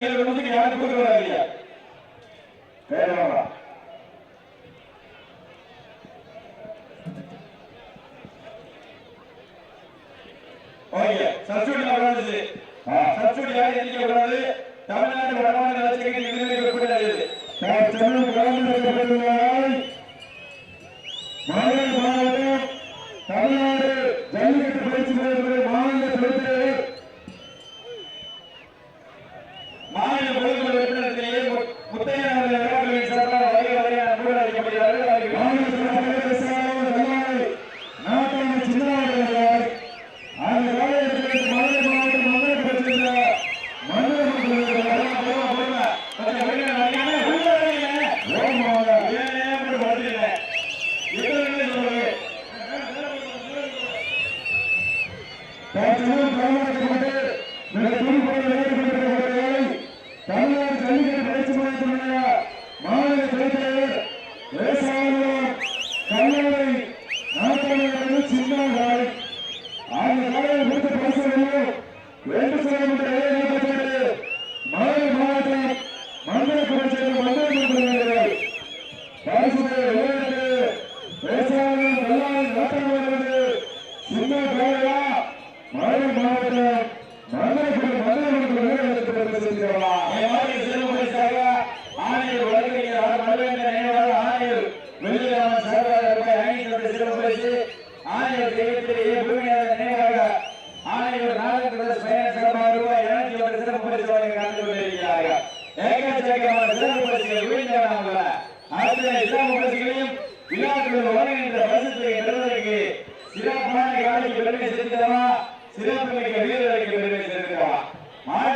Gracias. மாநில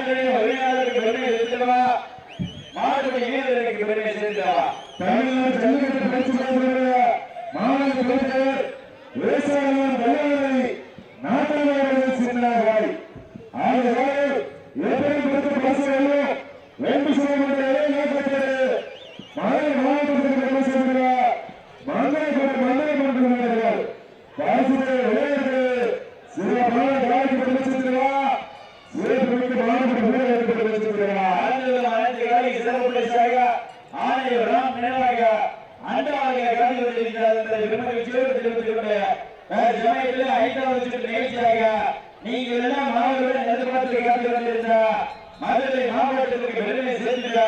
ಶ್ರೀ ಹರಿನಾಥರಿಗೆ ಬನ್ನಿ ಎತ್ತಿರುವ மதுரை மாவட்டத்திற்கு பெருமை சேர்ந்த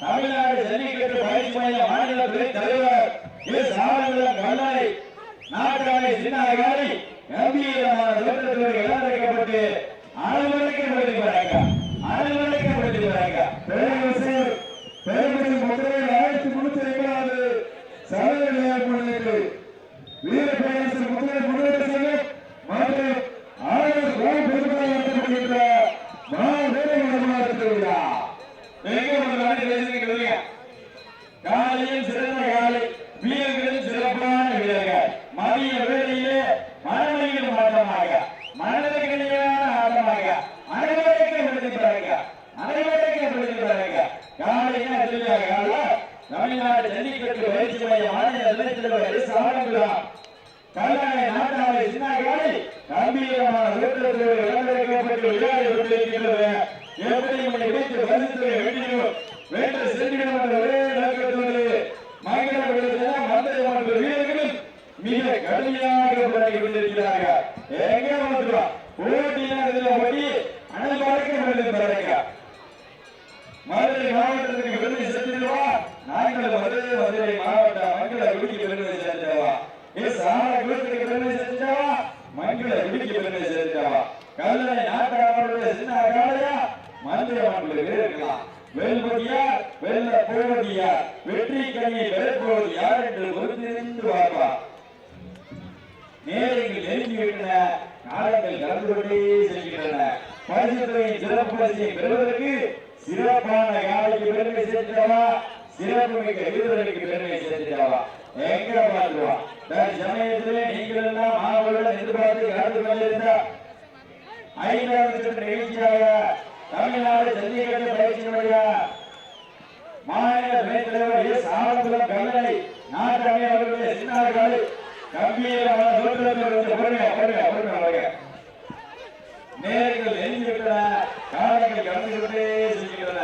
தமிழ்நாடு ஜல்லிக்கட்டு பயிற்சி மைய மாநில துறை தலைவர் எஸ் ஆனந்தம் கல்லாய் நாட்டாளி சின்ன அதிகாரி கம்பீரமான தோற்றத்திற்கு இடம் அழைக்கப்பட்டு போட்டிக்கு விளையாடி கொண்டிருக்கின்றது எப்படி நம்முடைய இடைக்கு பரிசுத்தலை வேண்டியோ வேண்டு செல்கிறோம் காளையா மந்திரவான்களை வேறுக்கலாம் வெல்வதியார் வெல்ல போவதியார் வெற்றி கனியை வெறுப்போவது யார் என்று ஒருங்கிணைந்து வாப்பா நேரங்கள் நெருங்கிவிட்டன நாடங்கள் கலந்து கொண்டே செல்கின்றன. பரிசுத்துறையின் சிறப்பு பரிசை பெறுவதற்கு சிறப்பான யாருக்கு பெருமை சேர்த்திடவா சிறப்பு மிக்க வீரர்களுக்கு பெருமை சேர்த்திடவா எங்க பாத்துவா தன் சமயத்திலே நீங்கள் எல்லாம் மாணவர்கள் எதிர்பார்த்து கலந்து கொண்டிருந்தார் ஐந்தாவது சுற்று நிகழ்ச்சியாக தமிழ்நாடு ஜல்லிக்கட்டு பயிற்சியினுடைய மாநில துணைத் தலைவர் எஸ். ஆனந்தபுரம் கல்லணை நாட்டாமி அவர்களுடைய சின்னார்கள் கம்பீரமான தோற்றத்திலிருந்து பொறுமை பொறுமை பொறுமை அவர்கள் நேரங்கள் எழுந்திருக்கிற காலங்கள் கலந்து கொண்டே செல்கின்றன.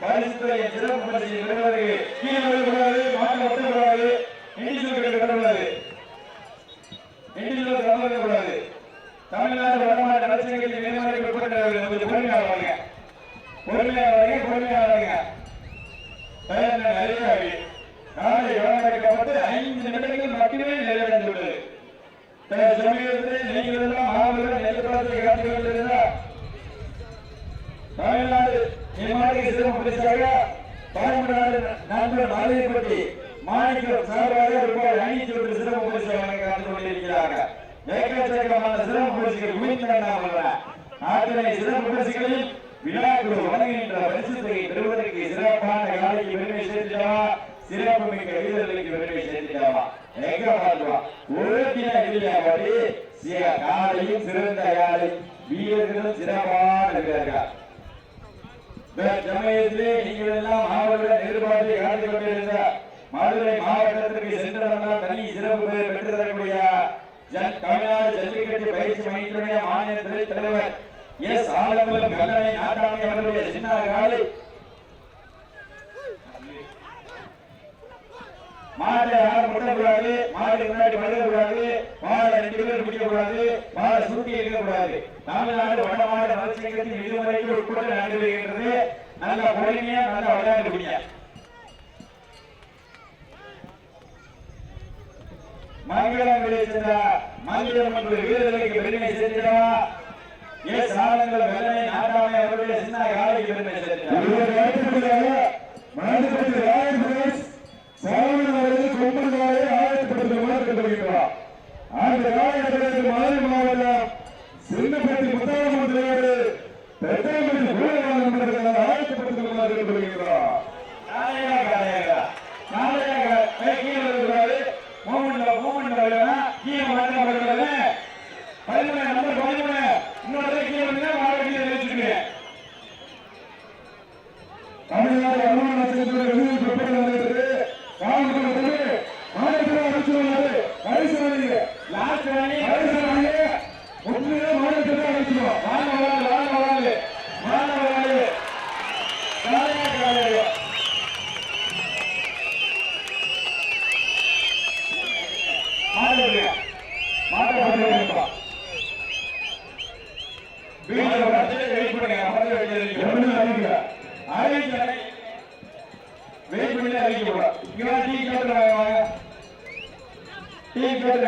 பரிசுத்துறை சிறப்பு பரிசு பெறுவது கீழ் விழுக்கூடாது மாற்றம் ஒத்துக்கூடாது இண்டிஜுவல் கட்டக்கூடாது இண்டிஜுவல் கலந்து தமிழ்நாடு வடமாநில அரசியல்களில் கொஞ்சம் பொறுமையாக வாங்க பொறுமையாக வாங்க பொறுமையாக வாங்க தயார் நிறைய காலை ஐந்து நிமிடங்கள் மட்டுமே நிறைவடைந்துள்ளது இந்த நீங்கள் எல்லாம் மாணவர்கள் நெல்லிப்பழத்தை காத்து தமிழ்நாடு இம்மாதிரி சிறப்பு பரிசாக பாரம்பரிய நண்பர் மாலையை பற்றி சிறப்பு பரிசுகள் சிறப்பு பரிசுகளில் விழாக்குழு வழங்குகின்ற பரிசு தொகை பெறுவதற்கு சிறப்பான காலைக்கு பெருமை சிறப்பு மிக்க வீரர்களுக்கு பெருமை சேர்த்துட்டவா? எங்க பார்க்கலாம் ஒரு தின காலையும் சிறந்த காலை வீரர்களும் சிறப்பான வீரர்கள். சமயத்திலே நீங்கள் எல்லாம் மாவட்ட நிர்வாகத்தை கலந்து கொண்டிருந்த மதுரை மாவட்டத்திற்கு சென்றவர்கள் தனி சிறப்பு பெற்று தரக்கூடிய தமிழ்நாடு ஜல்லிக்கட்டு பயிற்சி மையத்தினுடைய மாநில தலைவர் எஸ். ஆலங்குளம் கல்லணை அவர்களுடைய சின்ன காலை மாடு யாரும் முட்டக்கூடாது மாடு முன்னாடி படுக்கக்கூடாது மாடு ரெண்டு பேர் பிடிக்கக்கூடாது மாடு சுருட்டி இருக்கக்கூடாது தமிழ்நாடு வட மாடு நலச்சங்கத்தின் விதிமுறைக்கு உட்பட்டு நல்ல பொறுமையா நல்ல விளையாட்டு பிடிங்க மங்களம் விளைவித்த மங்களம் என்ற வீரர்களுக்கு பெருமை சேர்த்திடவா ஏ சாலங்கள் வெள்ளனை நாட்டாமை அவருடைய சின்ன காலைக்கு பெருமை சேர்த்திடவா இவர்கள் அடுத்தபடியாக மாநிலத்தில் ராயல் பதிமூணு நம்பர் பதிமூணு இன்னொரு கீழே வந்து மாறு கீழே வச்சுருக்கேன் தமிழ்நாடு அனுமதி நட்சத்திர விருது பெற்று நடந்தது காவல்துறை மாநிலத்தில் அழைச்சிருவாரு பரிசு வாங்கிங்க லாஸ்ட் ராணி பரிசு வாங்கி உண்மையிலே மாநிலத்தில் அழைச்சிருவோம் வாங்க வராது வாங்க வராது வாங்க வராது காலையா மாடு மாடு மாடு வீட்டுல வந்து வெயிட் பண்ணுங்க மறந்து வைக்கிறீங்க எப்படி அறிவிக்க வெயிட் பண்ணி அறிவிக்க போறோம். இங்க டீ கேட்டு வாங்க. டீ கேட்டு